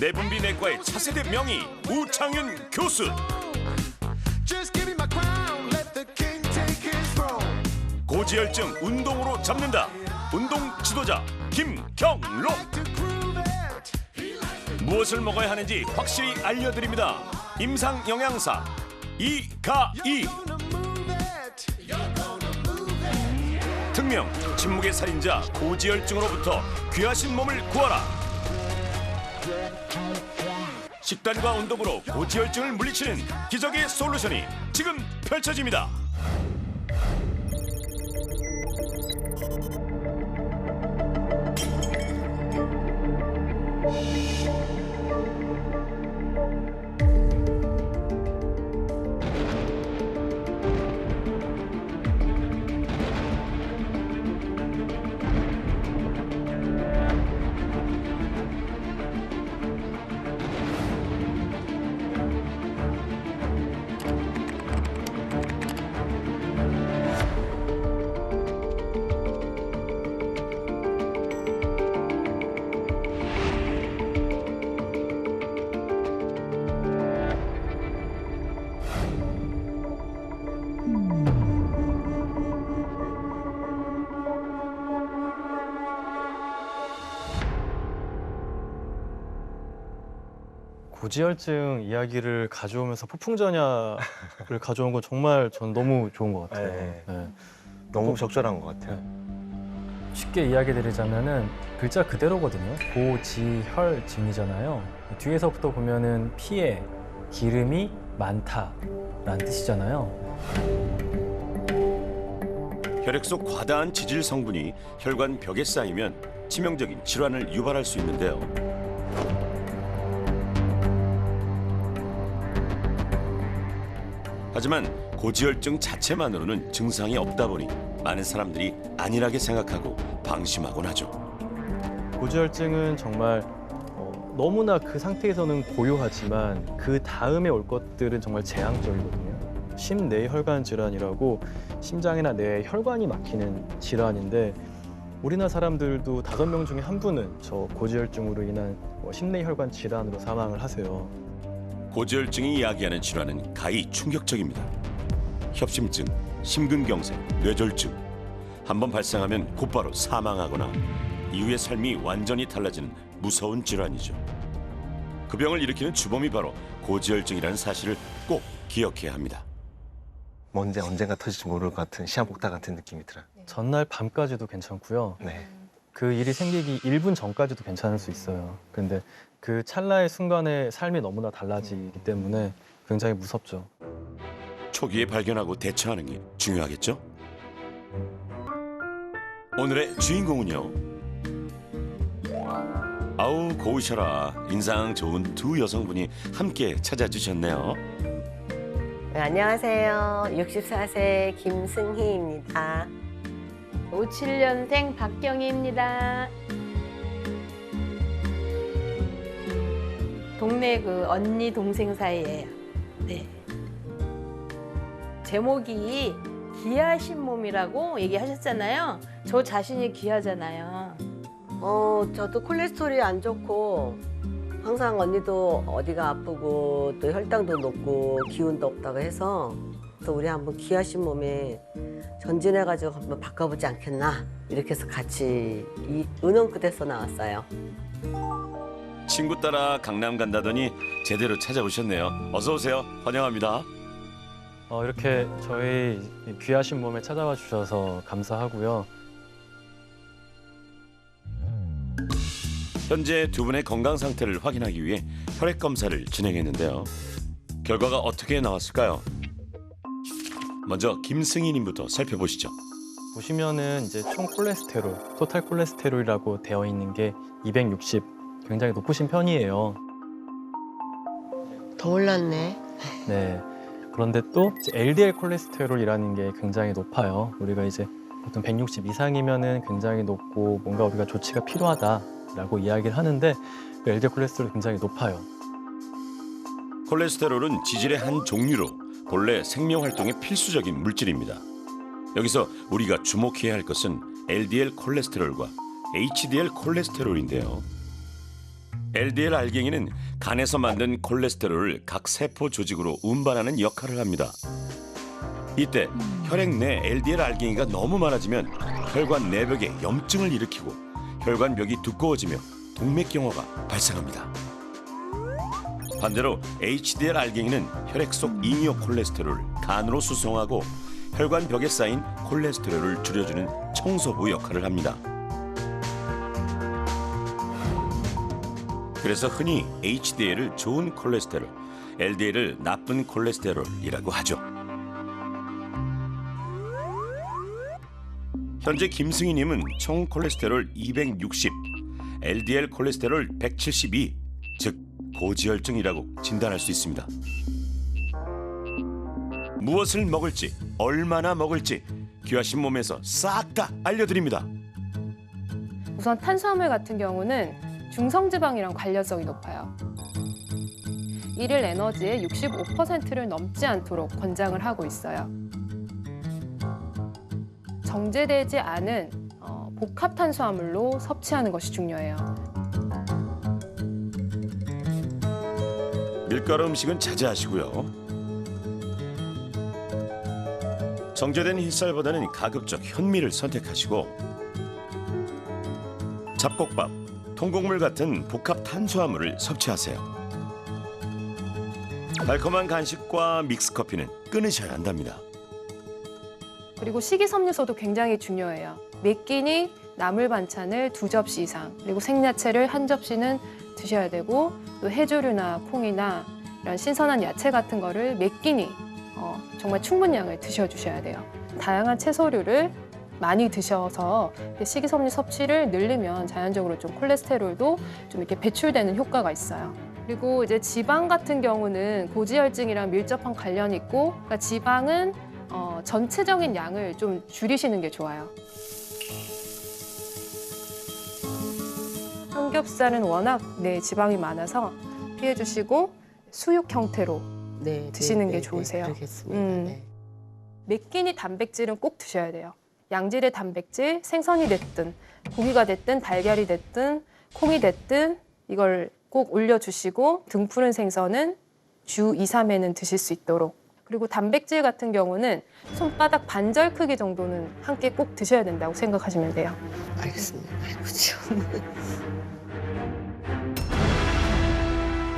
내분비 내과의 차세대 명의 우창윤 교수. 고지혈증 운동으로 잡는다. 운동 지도자 김경록. 무엇을 먹어야 하는지 확실히 알려드립니다. 임상 영양사 이가이. 특명 침묵의 살인자 고지혈증으로부터 귀하신 몸을 구하라 식단과 운동으로 고지혈증을 물리치는 기적의 솔루션이 지금 펼쳐집니다 고지혈증 이야기를 가져오면서 폭풍전야를 가져온 건 정말 전 너무 좋은 것 같아요. 네. 네. 너무 적절한 것 같아요. 쉽게 이야기 드리자면은 글자 그대로거든요. 고지혈증이잖아요. 뒤에서부터 보면은 피에 기름이 많다라는 뜻이잖아요. 혈액 속 과다한 지질 성분이 혈관 벽에 쌓이면 치명적인 질환을 유발할 수 있는데요. 하지만 고지혈증 자체만으로는 증상이 없다 보니 많은 사람들이 안일하게 생각하고 방심하곤 하죠. 고지혈증은 정말 어, 너무나 그 상태에서는 고요하지만 그 다음에 올 것들은 정말 재앙적이거든요. 심내혈관 질환이라고 심장이나 뇌에 혈관이 막히는 질환인데 우리나라 사람들도 다섯 명 중에 한 분은 저 고지혈증으로 인한 뭐 심내혈관 질환으로 사망을 하세요. 고지혈증이 이야기하는 질환은 가히 충격적입니다. 협심증, 심근경색, 뇌졸중. 한번 발생하면 곧바로 사망하거나 이후의 삶이 완전히 달라지는 무서운 질환이죠. 그 병을 일으키는 주범이 바로 고지혈증이라는 사실을 꼭 기억해야 합니다. 뭔데 언젠가 터질지 모를 것 같은 시한폭탄 같은 느낌이 들어요. 전날 밤까지도 괜찮고요. 네. 그 일이 생기기 1분 전까지도 괜찮을 수 있어요. 근데 그 찰나의 순간에 삶이 너무나 달라지기 때문에 굉장히 무섭죠. 초기에 발견하고 대처하는 게 중요하겠죠? 오늘의 주인공은요. 아우 고우셔라 인상 좋은 두 여성분이 함께 찾아주셨네요. 네, 안녕하세요. 64세 김승희입니다. 57년생 박경희입니다. 동네 그 언니 동생 사이예요. 네. 제목이 귀하신 몸이라고 얘기하셨잖아요. 저 자신이 귀하잖아요. 어, 저도 콜레스테롤이 안 좋고 항상 언니도 어디가 아프고 또 혈당도 높고 기운도 없다고 해서 또 우리 한번 귀하신 몸에 전진해가지고 한번 바꿔보지 않겠나 이렇게 해서 같이 이 은원끝에서 나왔어요. 친구 따라 강남 간다더니 제대로 찾아오셨네요. 어서 오세요. 환영합니다. 어, 이렇게 저희 귀하신 몸에 찾아와 주셔서 감사하고요. 현재 두 분의 건강 상태를 확인하기 위해 혈액 검사를 진행했는데요. 결과가 어떻게 나왔을까요? 먼저 김승희님부터 살펴보시죠. 보시면은 이제 총 콜레스테롤, 토탈 콜레스테롤이라고 되어 있는 게 260, 굉장히 높으신 편이에요. 더 올랐네. 네. 그런데 또 이제 LDL 콜레스테롤이라는 게 굉장히 높아요. 우리가 이제 보통 160 이상이면은 굉장히 높고 뭔가 우리가 조치가 필요하다라고 이야기를 하는데 그 LDL 콜레스테롤이 굉장히 높아요. 콜레스테롤은 지질의 한 종류로 본래 생명 활동에 필수적인 물질입니다. 여기서 우리가 주목해야 할 것은 LDL 콜레스테롤과 HDL 콜레스테롤인데요. LDL 알갱이는 간에서 만든 콜레스테롤을 각 세포 조직으로 운반하는 역할을 합니다. 이때 혈액 내 LDL 알갱이가 너무 많아지면 혈관 내벽에 염증을 일으키고 혈관벽이 두꺼워지며 동맥경화가 발생합니다. 반대로 HDL 알갱이는 혈액 속 잉여 콜레스테롤을 간으로 수송하고 혈관 벽에 쌓인 콜레스테롤을 줄여주는 청소부 역할을 합니다. 그래서 흔히 HDL을 좋은 콜레스테롤, LDL을 나쁜 콜레스테롤이라고 하죠. 현재 김승희 님은 총 콜레스테롤 260, LDL 콜레스테롤 172, 즉 고지혈증이라고 진단할 수 있습니다. 무엇을 먹을지, 얼마나 먹을지 귀하신 몸에서 싹 다 알려드립니다. 우선 탄수화물 같은 경우는 중성지방이랑 관련성이 높아요. 일일 에너지의 65%를 넘지 않도록 권장을 하고 있어요. 정제되지 않은 어, 복합 탄수화물로 섭취하는 것이 중요해요. 밀가루 음식은 자제하시고요. 정제된 흰쌀보다는 가급적 현미를 선택하시고 잡곡밥, 통곡물 같은 복합 탄수화물을 섭취하세요. 달콤한 간식과 믹스커피는 끊으셔야 한답니다. 그리고 식이섬유소도 굉장히 중요해요. 매 끼니 나물 반찬을 두 접시 이상, 그리고 생야채를 한 접시는 드셔야 되고 또 해조류나 콩이나 이런 신선한 야채 같은 거를 매 끼니 어, 정말 충분량을 드셔주셔야 돼요. 다양한 채소류를 많이 드셔서 식이섬유 섭취를 늘리면 자연적으로 좀 콜레스테롤도 좀 이렇게 배출되는 효과가 있어요. 그리고 이제 지방 같은 경우는 고지혈증이랑 밀접한 관련이 있고, 그러니까 지방은 어, 전체적인 양을 좀 줄이시는 게 좋아요. 삼겹살은 워낙 네, 지방이 많아서 피해 주시고 수육 형태로 네, 드시는 게 좋으세요. 그러겠습니다. 음. 네. 몇 끼니 단백질은 꼭 드셔야 돼요. 양질의 단백질, 생선이 됐든 고기가 됐든 달걀이 됐든 콩이 됐든 이걸 꼭 올려주시고 등 푸른 생선은 주 2, 3회는 드실 수 있도록 그리고 단백질 같은 경우는 손바닥 반절 크기 정도는 한끼꼭 드셔야 된다고 생각하시면 돼요. 알겠습니다. 아이고,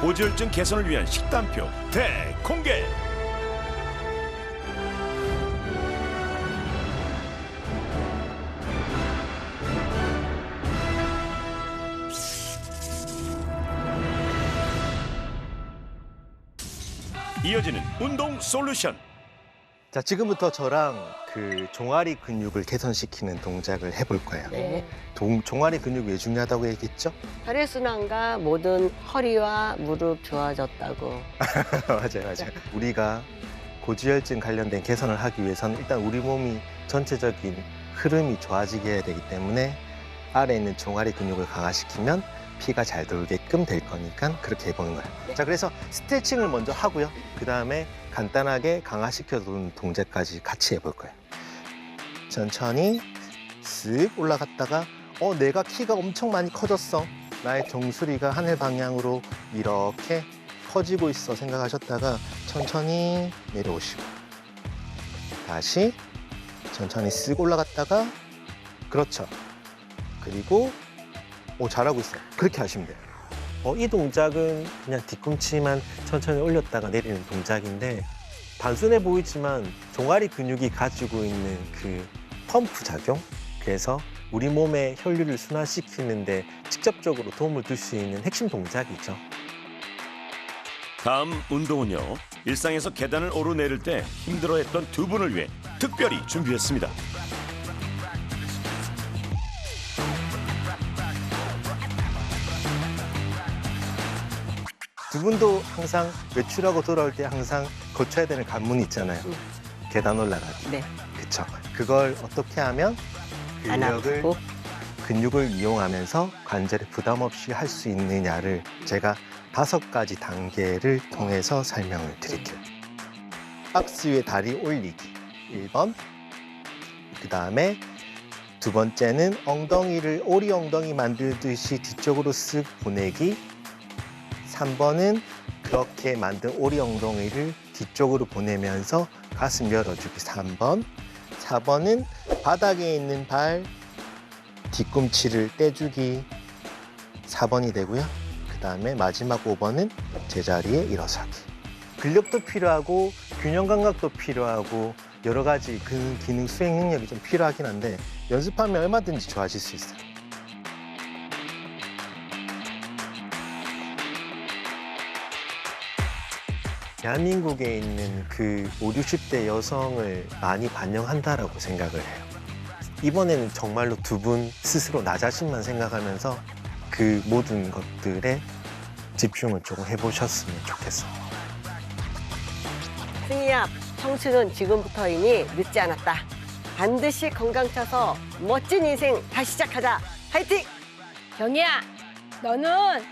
고지혈증 개선을 위한 식단표 대공개. 이어지는 운동 솔루션. 자, 지금부터 저랑 그 종아리 근육을 개선시키는 동작을 해볼 거예요. 네. 동, 종아리 근육 왜 중요하다고 얘기했죠? 혈액순환과 모든 허리와 무릎 좋아졌다고. 맞아요, 맞아요. 우리가 고지혈증 관련된 개선을 하기 위해서는 일단 우리 몸이 전체적인 흐름이 좋아지게 해야 되기 때문에 아래에 있는 종아리 근육을 강화시키면 피가 잘 돌게끔 될 거니까 그렇게 해보는 거예요. 자, 그래서 스트레칭을 먼저 하고요. 그 다음에 간단하게 강화시켜주는 동작까지 같이 해볼 거예요. 천천히 쓱 올라갔다가 어, 내가 키가 엄청 많이 커졌어. 나의 정수리가 하늘 방향으로 이렇게 커지고 있어 생각하셨다가 천천히 내려오시고 다시 천천히 쓱 올라갔다가 그렇죠. 그리고 오 잘하고 있어요. 그렇게 하시면 돼요. 어, 이 동작은 그냥 뒤꿈치만 천천히 올렸다가 내리는 동작인데 단순해 보이지만 종아리 근육이 가지고 있는 그 펌프 작용 그래서 우리 몸의 혈류를 순환시키는데 직접적으로 도움을 줄 수 있는 핵심 동작이죠. 다음 운동은요. 일상에서 계단을 오르내릴 때 힘들어했던 두 분을 위해 특별히 준비했습니다. 두 분도 항상 외출하고 돌아올 때 항상 거쳐야 되는 관문이 있잖아요. 음. 계단 올라가기. 네. 그쵸. 그걸 어떻게 하면 안 근력을, 아프고. 근육을 이용하면서 관절에 부담 없이 할 수 있느냐를 제가 다섯 가지 단계를 통해서 설명을 드릴게요. 박스 위에 다리 올리기. 1번. 그 다음에 두 번째는 엉덩이를 오리 엉덩이 만들듯이 뒤쪽으로 쓱 보내기. 3번은 그렇게 만든 오리 엉덩이를 뒤쪽으로 보내면서 가슴 열어주기 3번. 4번은 바닥에 있는 발 뒤꿈치를 떼주기 4번이 되고요. 그 다음에 마지막 5번은 제자리에 일어서기. 근력도 필요하고 균형 감각도 필요하고 여러 가지 그 기능 수행 능력이 좀 필요하긴 한데 연습하면 얼마든지 좋아질 수 있어요. 대한민국에 있는 그 5, 60대 여성을 많이 반영한다라고 생각을 해요. 이번에는 정말로 두 분 스스로 나 자신만 생각하면서 그 모든 것들에 집중을 조금 해보셨으면 좋겠어요. 승희야, 청춘은 지금부터이니 늦지 않았다. 반드시 건강 차서 멋진 인생 다시 시작하자. 화이팅! 경희야, 너는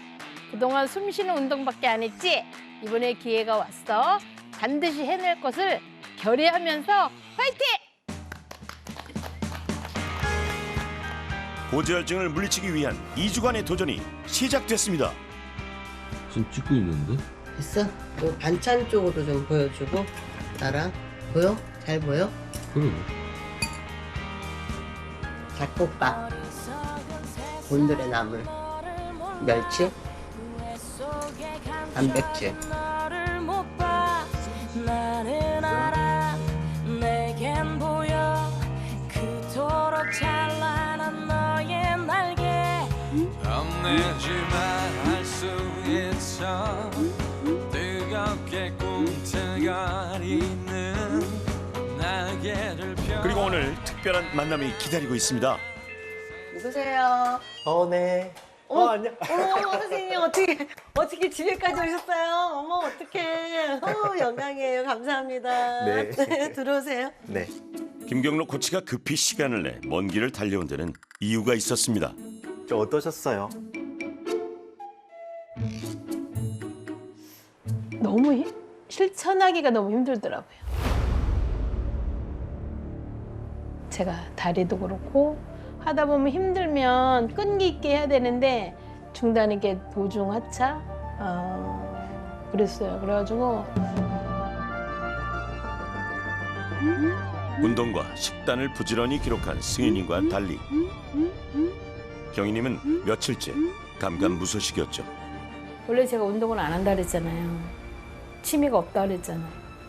그동안 숨 쉬는 운동밖에 안 했지? 이번에 기회가 왔어. 반드시 해낼 것을 결의하면서 화이팅! 고지혈증을 물리치기 위한 2주간의 도전이 시작됐습니다. 지금 찍고 있는데? 됐어. 요 반찬 쪽으로 좀 보여주고 나랑 보여? 잘 보여? 그래. 잡곡밥, 곤드레 나물, 멸치, 한 펴. 그리고 오늘 특별한 만남이 기다리고 있습니다. 누구세요? 어, 네. 어, 어, 안녕. 어머 선생님 어떻게 어떻게 집에까지 오셨어요? 어머 어떡해. 어, 영광이에요. 감사합니다. 네. 들어오세요. 네. 김경록 코치가 급히 시간을 내 먼 길을 달려온 데는 이유가 있었습니다. 좀 어떠셨어요? 너무 힘- 실천하기가 너무 힘들더라고요. 제가 다리도 그렇고 하다 보면 힘들면 끈기 있게 해야 되는데 중단에 이게 도중 하차 어, 그랬어요. 그래가지고 운동과 식단을 부지런히 기록한 승인님과 달리 경희님은 며칠째 감감무소식이었죠. 원래 제가 운동을 안 한다 그랬잖아요. 취미가 없다 그랬잖아요.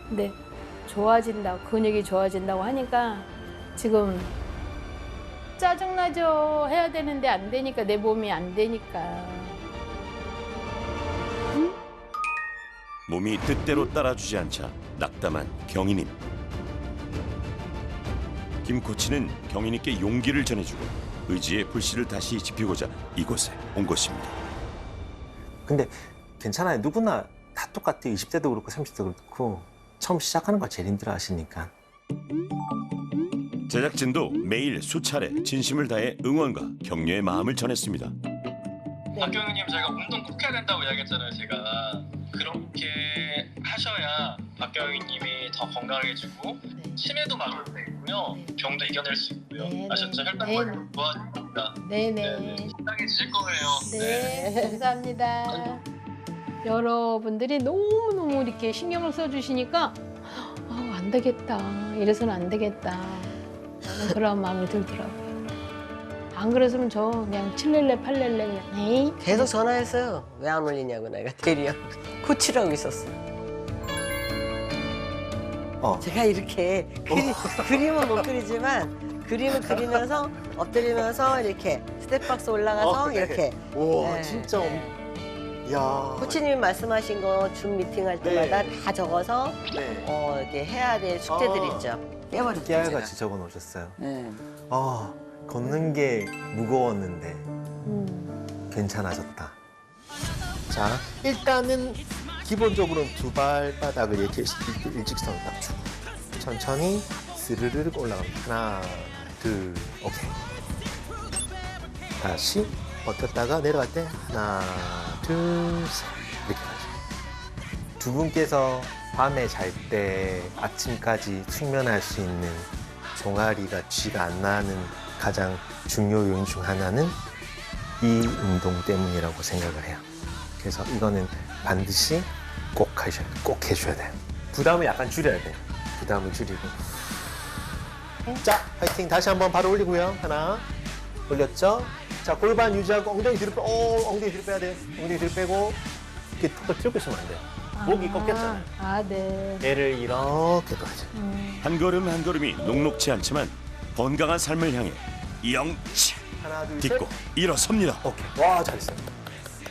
근데 좋아진다고 근육이 좋아진다고 하니까 지금 짜증나죠. 해야 되는데 안 되니까 내 몸이 안 되니까. 몸이 뜻대로 따라주지 않자 낙담한 경희님. 김 코치는 경희님께 용기를 전해주고 의지의 불씨를 다시 지피고자 이곳에 온 것입니다. 근데 괜찮아요. 누구나 다 똑같아요. 20대도 그렇고 30대도 그렇고 처음 시작하는 거 제일 힘들어 하시니까. 제작진도 매일 수차례 진심을 다해 응원과 격려의 마음을 전했습니다. 박경희님 저희가 운동 꼭 해야 된다고 이야기했잖아요 제가 그렇게 하셔야 박경희님이 더 건강해지고 치매도 막을 수 있고요 병도 이겨낼 수 있고요 네, 네. 아셨죠? 혈당 네. 관리 도와줍니다 네네. 건강해지실 거예요 네, 감사합니다. 여러분들이 너무너무 이렇게 신경을 써주시니까 아, 안 되겠다. 이래서는 안 되겠다. 저는 그런 마음이 들더라고요. 안 그랬으면 저 그냥 칠렐레 팔렐레 그냥 에이 계속 전화했어요. 왜 안 올리냐고 내가 대리요. 코치라고 있었어. 어. 제가 이렇게 그리, 그림은 못 그리지만 그림을 그리면서 엎드리면서 이렇게 스텝박스 올라가서 어, 그래. 이렇게 와 네, 진짜. 네. 야. 코치님이 말씀하신 거 줌 미팅 할 때마다 다 적어서 네. 어, 이렇게 해야 될 숙제들 어. 있죠. 깨버렸죠. 깨알같이 적어 놓으셨어요. 네. 아 걷는 게 무거웠는데 음. 괜찮아졌다. 자 일단은 기본적으로 두 발바닥을 이렇게 일- 일직선으로 딱 주고 천천히 스르르륵 올라갑니다. 하나 둘 오케이. 다시 버텼다가 내려갈 때 하나 둘 셋 이렇게 가죠. 두 분께서 밤에 잘 때 아침까지 숙면할 수 있는 종아리가 쥐가 안 나는 가장 중요 요인 중 하나는 이 운동 때문이라고 생각을 해요. 그래서 이거는 반드시 꼭 하셔야 돼요. 꼭 해줘야 돼요. 부담을 약간 줄여야 돼요. 부담을 줄이고. 자, 파이팅. 다시 한번 바로 올리고요. 하나. 올렸죠? 자, 골반 유지하고 엉덩이 뒤로 빼, 오, 엉덩이 뒤로 빼야 돼요. 엉덩이 뒤로 빼고. 이렇게 턱을 들고 있으면 안 돼요. 목이 꺾였잖아요. 아, 네. 얘를 이렇게 둬야죠. 한 걸음 한 걸음이 녹록지 않지만 건강한 삶을 향해 영치 하나, 둘, 셋. 딛고 일어섭니다. 오케이. 와, 잘했어요.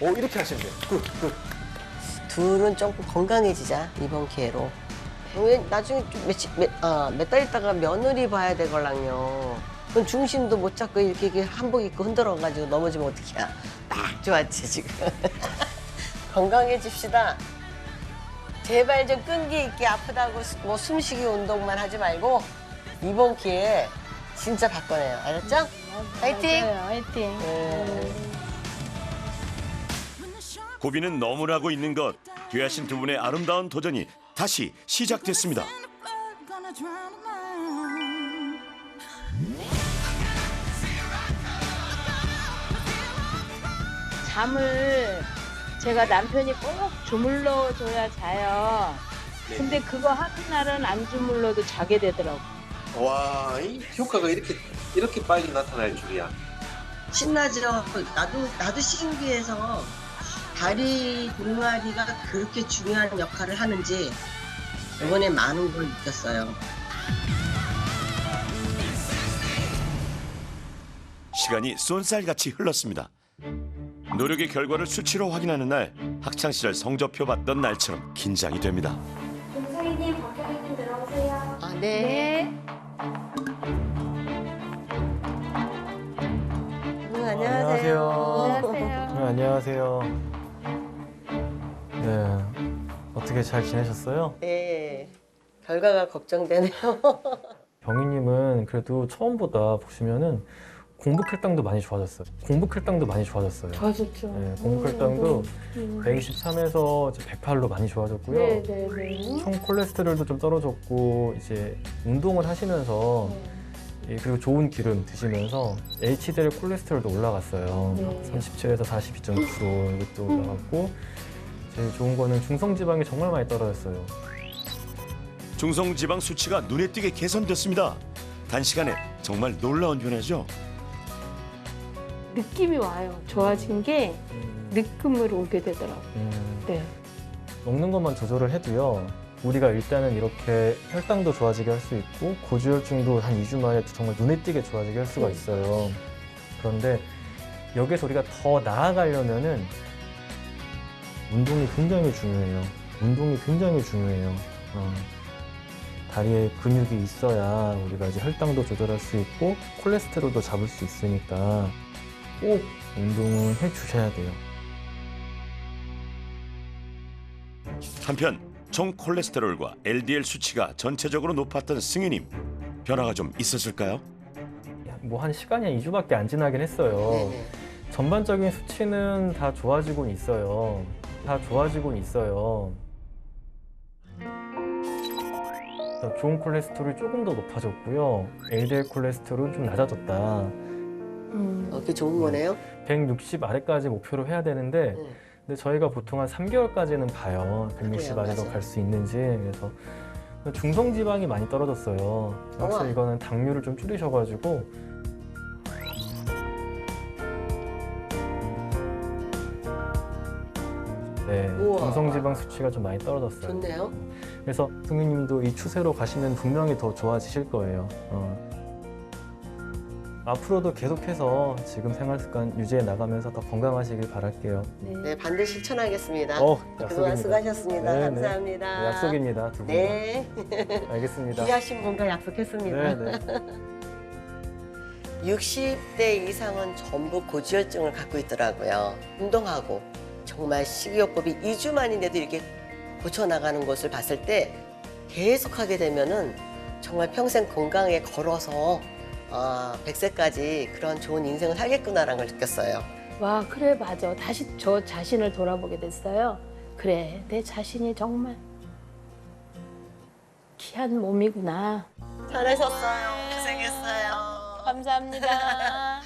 오, 이렇게 하시면 돼요. 굿, 굿. 둘은 조금 건강해지자 이번 기회로. 왜 나중에 몇몇 달 있다가 며느리 봐야 되걸랑요. 그럼 중심도 못 잡고 이렇게, 이렇게 한복 입고 흔들어가지고 넘어지면 어떡해. 딱 좋았지 지금. 건강해집시다. 제발 좀 끈기 있게 아프다고 뭐 숨쉬기 운동만 하지 말고 이번 기회에 진짜 바꿔내요. 알았죠? 파이팅! 맞아요, 화이팅. 네. 고비는 너무나고 있는 것. 귀하신 두 분의 아름다운 도전이 다시 시작됐습니다. 잠을 제가 남편이 꼭 주물러 줘야 자요. 근데 그거 하는 날은 안 주물러도 자게 되더라고. 와, 이 효과가 이렇게 이렇게 빨리 나타날 줄이야. 신나죠. 나도 나도 신기해서 다리 동아리가 그렇게 중요한 역할을 하는지 이번에 많은 걸 느꼈어요. 시간이 쏜살같이 흘렀습니다. 노력의 결과를 수치로 확인하는 날 학창 시절 성적표 받던 날처럼 긴장이 됩니다. 김서희님, 박경희님 들어오세요. 아, 네. 네, 안녕하세요. 네, 안녕하세요. 네, 어떻게 잘 지내셨어요? 네. 결과가 걱정되네요. 병희님은 그래도 처음보다 보시면은 공부 혈당도 많이 좋아졌어요. 공부 혈당도 많이 좋아졌어요. 좋아졌죠. 네, 공부 혈당도 음. 123에서 108로 많이 좋아졌고요. 네, 네, 네. 총 콜레스테롤도 좀 떨어졌고 이제 운동을 하시면서 예, 그리고 좋은 기름 드시면서 HDL 콜레스테롤도 올라갔어요. 네. 37에서 42.9로 이것도 올라갔고 제일 좋은 거는 중성 지방이 정말 많이 떨어졌어요. 중성 지방 수치가 눈에 띄게 개선됐습니다. 단시간에 정말 놀라운 변화죠. 느낌이 와요. 좋아진 게 느낌으로 오게 되더라고. 음, 네. 먹는 것만 조절을 해도요. 우리가 일단은 이렇게 혈당도 좋아지게 할 수 있고 고지혈증도 한 2주 만에 정말 눈에 띄게 좋아지게 할 수가 있어요. 그런데 여기서 우리가 더 나아가려면은 운동이 굉장히 중요해요. 운동이 굉장히 중요해요. 어, 다리에 근육이 있어야 우리가 이제 혈당도 조절할 수 있고 콜레스테롤도 잡을 수 있으니까 꼭 운동을 해 주셔야 돼요. 한편 총 콜레스테롤과 LDL 수치가 전체적으로 높았던 승희님 변화가 좀 있었을까요? 뭐 한 시간이 한 2주밖에 안 지나긴 했어요. 전반적인 수치는 다 좋아지고 있어요. 다 좋아지고 있어요. 좋은 콜레스테롤이 조금 더 높아졌고요. LDL 콜레스테롤은 좀 낮아졌다. 음. 어, 그게 좋은 거네요. 160 아래까지 목표로 해야 되는데 네. 근데 저희가 보통 한 3개월까지는 봐요. 160 그래요, 아래로 맞아요. 갈 수 있는지. 그래서 중성 지방이 많이 떨어졌어요. 우와. 확실히 이거는 당류를 좀 줄이셔가지고 네, 우와. 중성 지방 수치가 좀 많이 떨어졌어요. 좋네요. 그래서 승희님도 이 추세로 가시면 분명히 더 좋아지실 거예요. 어. 앞으로도 계속해서 지금 생활 습관 유지해 나가면서 더 건강하시길 바랄게요. 네, 반드시 실천하겠습니다. 어, 그동안 약속입니다. 수고하셨습니다. 네, 네. 감사합니다. 네, 약속입니다, 두 분. 네. 알겠습니다. 귀하신 분과 약속했습니다. 네, 네. 60대 이상은 전부 고지혈증을 갖고 있더라고요. 운동하고 정말 식이요법이 2주 만인데도 이렇게 고쳐 나가는 것을 봤을 때 계속하게 되면은 정말 평생 건강에 걸어서 아, 100세까지 그런 좋은 인생을 살겠구나라는 걸 느꼈어요. 와, 그래, 맞아. 다시 저 자신을 돌아보게 됐어요. 그래, 내 자신이 정말 귀한 몸이구나. 잘하셨어요. 고생했어요. 감사합니다.